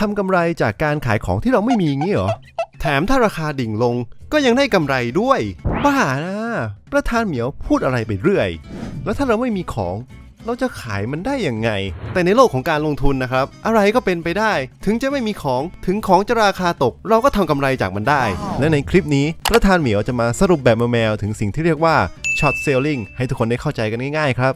ทำกำไรจากการขายของที่เราไม่มีงี้เหรอ แถมถ้าราคาดิ่งลงก็ยังได้กำไรด้วย บ้านะประธานเหมียวพูดอะไรไปเรื่อย แล้วถ้าเราไม่มีของ เราจะขายมันได้ยังไง แต่ในโลกของการลงทุนนะครับ อะไรก็เป็นไปได้ ถึงจะไม่มีของถึงของจะราคาตก เราก็ทำกำไรจากมันได้ และในคลิปนี้ประธานเหมียวจะมาสรุปแบบแมวๆถึงสิ่งที่เรียกว่า short selling ให้ทุกคนได้เข้าใจกันง่ายๆครับ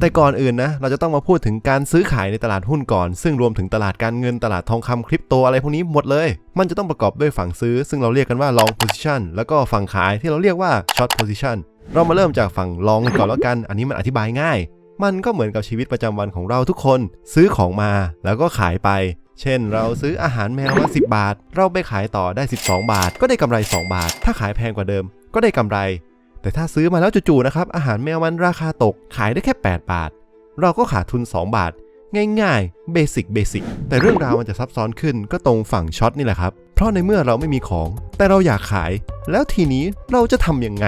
แต่ก่อนอื่นนะ เราจะต้องมาพูดถึงการซื้อขายในตลาดหุ้นก่อน ซึ่งรวมถึงตลาดการเงินตลาดทองคำคริปโตอะไรพวกนี้หมดเลย มันจะต้องประกอบด้วยฝั่งซื้อ ซึ่งเราเรียกกันว่า long position แล้วก็ฝั่งขายที่เราเรียกว่า short position เรามาเริ่มจากฝั่ง long ก่อนแล้วกัน อันนี้มันอธิบายง่าย มันก็เหมือนกับชีวิตประจำวันของเราทุกคน ซื้อของมาแล้วก็ขายไป เช่น เราซื้ออาหารแมวมา10 บาท เราไปขายต่อได้ 12 บาท ก็ได้กำไร 2 บาท ถ้าขายแพงกว่าเดิม ก็ได้กำไร แต่ถ้าซื้อมาแล้วจู่ๆนะครับ อาหารแมวมันราคาตกขายได้แค่ 8 บาท เราก็ขาดทุน 2 บาท ง่ายๆเบสิกเบสิกแต่เรื่องราวมันจะซับซ้อนขึ้นก็ตรงฝั่งช็อตนี่แหละครับ เพราะในเมื่อเราไม่มีของ แต่เราอยากขาย แล้วทีนี้เราจะทำยังไง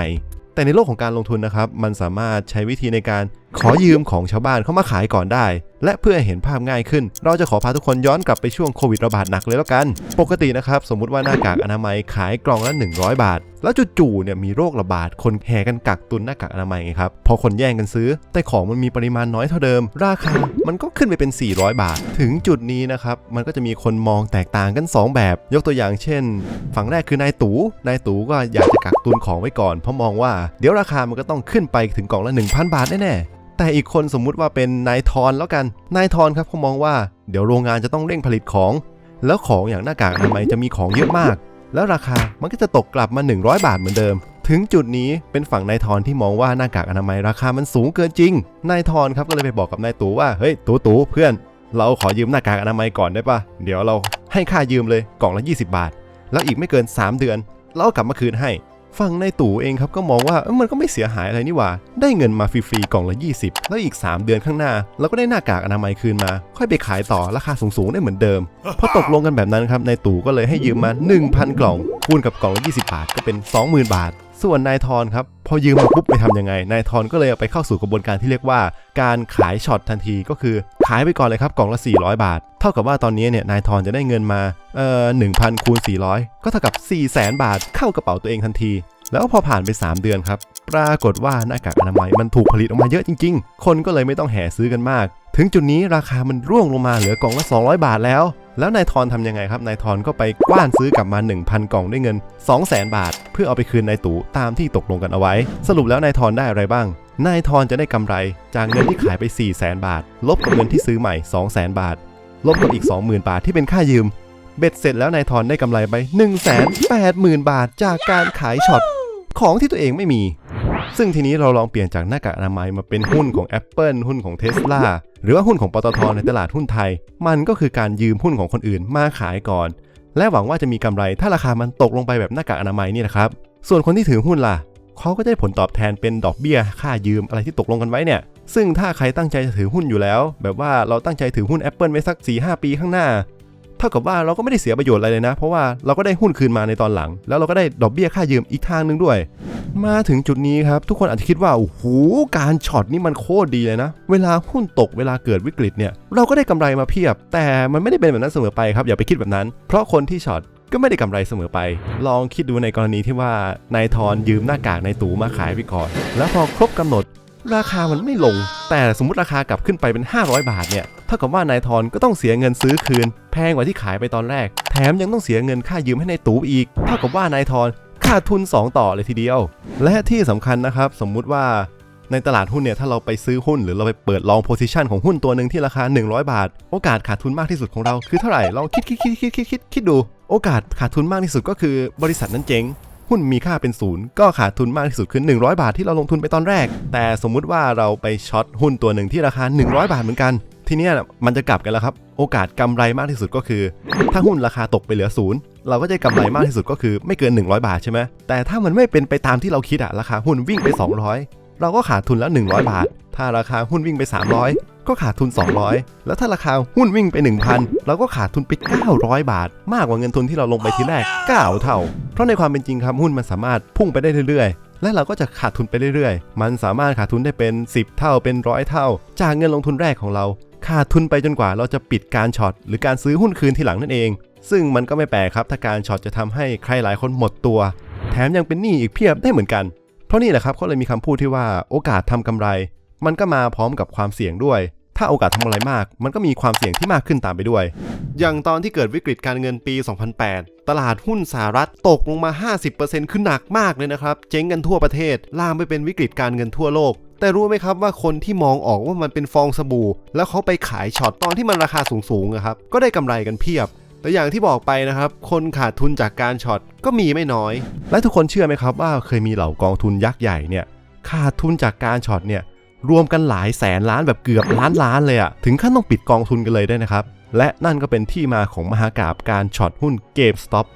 แต่ในโลกของการลงทุนนะครับ มันสามารถใช้วิธีในการขอยืมของชาวบ้านเข้ามาขายก่อนได้ และเพื่อให้เห็นภาพง่ายขึ้น เราจะขอพาทุกคนย้อนกลับไปช่วงโควิดระบาดหนักเลยแล้วกัน ปกตินะครับสมมุติว่าหน้ากากอนามัยขายกล่องละ 100 บาท แล้วจู่ๆเนี่ยมีโรคระบาดคนแห่กันกักตุนหน้ากากอนามัยไงครับพอคนแย่งกันซื้อ แต่ของมันมีปริมาณน้อยเท่าเดิม ราคามันก็ขึ้นไปเป็น 400 บาท ถึงจุดนี้นะครับมันก็จะมีคนมองแตกต่างกัน 2 แบบ ยกตัวอย่างเช่น ฝั่งแรกคือนายตู่นายตู่ก็อยากจะกักตุนของไว้ก่อนเพราะมองว่าเดี๋ยวราคามันก็ต้องขึ้นไปถึงกล่องละ 1,000 บาทแน่ๆ แต่อีกคนสมมุติว่าเป็นนายทอนแล้วกัน นายทอนครับเขามองว่าเดี๋ยวโรงงานจะต้องเร่งผลิตของ แล้วของอย่างหน้ากากอนามัยจะมีของเยอะมาก แล้วราคามันก็จะตกกลับมา 100 บาทเหมือนเดิม ถึงจุดนี้เป็นฝั่งนายทอนที่มองว่าหน้ากากอนามัยราคามันสูงเกินจริง นายทอนครับก็เลยไปบอกกับนายตู่ว่าเฮ้ยตู่ตู่เพื่อน เราขอยืมหน้ากากอนามัยก่อนได้ปะเดี๋ยวเราให้ค่ายืมเลยกล่องละ 20 บาท แล้วอีกไม่เกิน 3 เดือนเรากลับมาคืนให้ ฝั่งนายตู่เองครับก็มองว่ามันก็ไม่เสียหายอะไรนี่หว่า ได้เงินมาฟรีๆกล่องละ 20 แล้วอีก 3 เดือนข้างหน้าเราก็ได้หน้ากากอนามัยคืนมา ค่อยไปขายต่อราคาสูงๆได้เหมือนเดิมพอตกลงกันแบบนั้นครับนายตู่ก็เลยให้ยืมมา 1,000 กล่องคูณกับกล่องละ20 บาทก็เป็น 20,000 บาท ส่วนนายทอนครับพอยืมมาปุ๊บไปทำยังไง นายทอนก็เลยไปเข้าสู่กระบวนการที่เรียกว่า การขายช็อตทันทีก็คือขายไปก่อนเลยครับกล่องละ 400 บาท เท่ากับว่าตอนนี้เนี่ยนายทอนจะได้เงินมาเอ่อ1,000คูณ400 ก็เท่ากับ 400,000 บาทเข้ากระเป๋าตัวเองทันที แล้วพอผ่านไป 3 เดือนครับ ปรากฏว่าหน้ากากอนามัยมันถูกผลิตออกมาเยอะจริง ๆ คนก็เลยไม่ต้องแห่ซื้อกันมาก ถึงจุดนี้ราคามันร่วงลงมาเหลือกล่องละ 200 บาทแล้ว แล้วนายทอนทำยังไงครับนายทอนก็ไปกว้านซื้อกลับมา 1,000 กล่องด้วยเงิน 200,000 บาท เพื่อเอาไปคืนนายตู่ตามที่ตกลงกันเอาไว้ สรุปแล้วนายทอนได้อะไรบ้างนายทอนจะได้กำไรจากเงินที่ขายไป 400,000บาท ลบกับเงินที่ซื้อใหม่ 200,000บาท ลบกับอีก 20,000 บาทที่เป็นค่ายืม เบ็ดเสร็จแล้วนายทอนได้กำไรไป 180,000 บาทจากการขายช็อต ของที่ตัวเองไม่มี ซึ่งทีนี้เราลองเปลี่ยนจากหน้ากากอนามัยมาเป็นหุ้นของ Apple หุ้นของ Tesla หรือว่าหุ้นของปตทในตลาดหุ้นไทย มันก็คือการยืมหุ้นของคนอื่นมาขายก่อน และหวังว่าจะมีกำไรถ้าราคามันตกลงไปแบบหน้ากากอนามัยนี่นะครับ ส่วนคนที่ถือหุ้นล่ะเขาก็จะได้ผลตอบแทนเป็นดอกเบี้ยค่ายืมอะไรที่ตกลงกันไว้เนี่ยซึ่งถ้าใครตั้งใจจะถือหุ้นอยู่แล้ว แบบว่าเราตั้งใจถือหุ้น Apple ไว้สัก4-5 ปีข้างหน้า เท่ากับว่าเราก็ไม่ได้เสียประโยชน์อะไรเลยนะ เพราะว่าเราก็ได้หุ้นคืนมาในตอนหลัง แล้วเราก็ได้ดอกเบี้ยค่ายืมอีกทางหนึงด้วย มาถึงจุดนี้ครับทุกคนอาจจะคิดว่าโอ้โหการช็อตนี่มันโคตรดีเลยนะ เวลาหุ้นตกเวลาเกิดวิกฤตเนี่ยเราก็ได้กำไรมาเพียบ แต่มันไม่ได้เป็นแบบนั้นเสมอไปครับอย่าไปคิดแบบนั้น เพราะคนที่ช็อตก็ไม่ได้กำไรเสมอไป ลองคิดดูในกรณีที่ว่านายทอนยืมหน้ากากนายตูมาขายไปก่อน แล้วพอครบกำหนด ราคามันไม่ลง แต่สมมติราคากลับขึ้นไปเป็น 500 บาทเนี่ยเท่ากับว่านายทอนก็ต้องเสียเงินซื้อคืน แพงกว่าที่ขายไปตอนแรก แถมยังต้องเสียเงินค่ายืมให้ในายตู่อีกเท่ากับว่านายทอนขาดทุน 2 ต่อเลยทีเดียว และที่สำคัญนะครับ สมมุติว่าในตลาดหุ้นเนี่ยถ้าเราไปซื้อหุ้นหรือเราไปเปิดลองโพซิชันของหุ้นตัวหนึ่งที่ราคา 100 บาท โอกาสขาดทุนมากที่สุดของเราคือเท่าไหร่ลองคิดคิดคิดคิดคิดคิดคิดดู โอกาสขาดทุนมากที่สุดก็คือบริษัทนั้นเจ๊ง หุ้นมีค่าเป็นศูนย์ก็ขาดทุนมากที่สุดคือ100 บาทที่เราลงทุนไปตอนแรก แต่สมมุติว่าเราไปช็อตหุ้นตัวหนึ่งที่ราคา 100 บาทเหมือนกัน ทีเนี้ยมันจะกลับกันแล้วครับ โอกาสกำไรมากที่สุดก็คือ ถ้าหุ้นราคาตกไปเหลือศูนย์เราก็จะกำไรมากที่สุดก็คือไม่เกิน 100 บาทใช่ไหมแต่ถ้ามันไม่เป็นไปตามที่เราคิดอะราคาหุ้นวิ่งไป 200 เราก็ขาดทุนแล้ว 100 บาท ถ้าราคาหุ้นวิ่งไป 300 ก็ขาดทุน 200 แล้วถ้าราคาหุ้นวิ่งไป 1,000 เราก็ขาดทุนไป 900 บาท มากกว่าเงินทุนที่เราลงไปทีแรก9เท่า เพราะในความเป็นจริงครับหุ้นมันสามารถพุ่งไปได้เรื่อยๆ และเราก็จะขาดทุนไปเรื่อยๆ มันสามารถขาดทุนได้เป็น 10 เท่าเป็นร้อยเท่า จากเงินลงทุนแรกของเรา ขาดทุนไปจนกว่าเราจะปิดการช็อตหรือการซื้อหุ้นคืนทีหลังนั่นเอง ซึ่งมันก็ไม่แปลกครับถ้าการช็อตจะทำให้ใครหลายคนหมดตัว แถมยังเป็นหนี้อีกเพียบได้เหมือนกัน เพราะนี่แหละครับเขาเลยมีคำพูดที่ว่าโอกาสทำกำไร มันก็มาพร้อมกับความเสี่ยงด้วย ถ้าโอกาสทำอะไรมาก มันก็มีความเสี่ยงที่มากขึ้นตามไปด้วย อย่างตอนที่เกิดวิกฤตการเงินปี 2008 ตลาดหุ้นสหรัฐตกลงมา 50%ขึ้นหนักมากเลยนะครับ เจ๊งกันทั่วประเทศ ล่ามไปเป็นวิกฤตการเงินทั่วโลกแต่รู้ไหมครับว่าคนที่มองออกว่ามันเป็นฟองสบู่ แล้วเขาไปขายช็อตตอนที่มันราคาสูงๆอะครับก็ได้กำไรกันเพียบ แต่อย่างที่บอกไปนะครับ คนขาดทุนจากการช็อตก็มีไม่น้อย และทุกคนเชื่อไหมครับว่าเคยมีเหล่ากองทุนยักษ์ใหญ่เนี่ยขาดทุนจากการช็อตเนี่ย รวมกันหลายแสนล้านแบบเกือบล้านล้านเลยอะถึงขั้นต้องปิดกองทุนกันเลยได้นะครับ และนั่นก็เป็นที่มาของมหากาบการช็อตหุ้น GameStop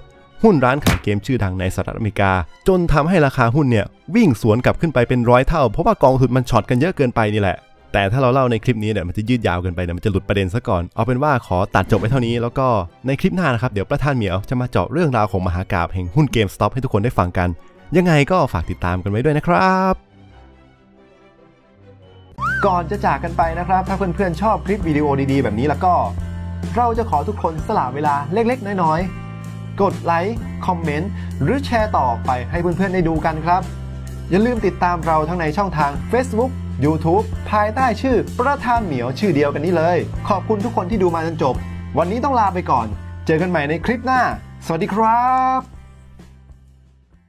หุ้นร้านขายเกมชื่อดังในสหรัฐอเมริกา จนทำให้ราคาหุ้นเนี่ยวิ่งสวนกลับขึ้นไปเป็นร้อยเท่า เพราะว่ากองทุนมันช็อตกันเยอะเกินไปนี่แหละแต่ถ้าเราเล่าในคลิปนี้เนี่ยมันจะยืดยาวเกินไปเนี่ยมันจะหลุดประเด็นซะก่อน เอาเป็นว่าขอตัดจบไปเท่านี้แล้วก็ในคลิปหน้านะครับ เดี๋ยวประธานเหมียวจะมาเจาะเรื่องราวของมหากาบแห่งหุ้น GameStop ให้ทุกคนได้ฟังกัน ยังไงก็ฝากติดตามกันไว้ด้วยนะครับ ก่อนจะจากกันไปนะครับ ถ้าเพื่อนๆชอบคลิปวิดีโอดีๆ แบบนี้แล้วก็ เราจะขอทุกคนสละเวลาเล็กๆ น้อยๆ กดไลค์คอมเมนต์หรือแชร์ต่อไปให้เพื่อนๆได้ดูกันครับ อย่าลืมติดตามเราทั้งในช่องทาง Facebook YouTube ภายใต้ชื่อประธานเหมียวชื่อเดียวกันนี้เลย ขอบคุณทุกคนที่ดูมาจนจบ วันนี้ต้องลาไปก่อน เจอกันใหม่ในคลิปหน้า สวัสดีครับ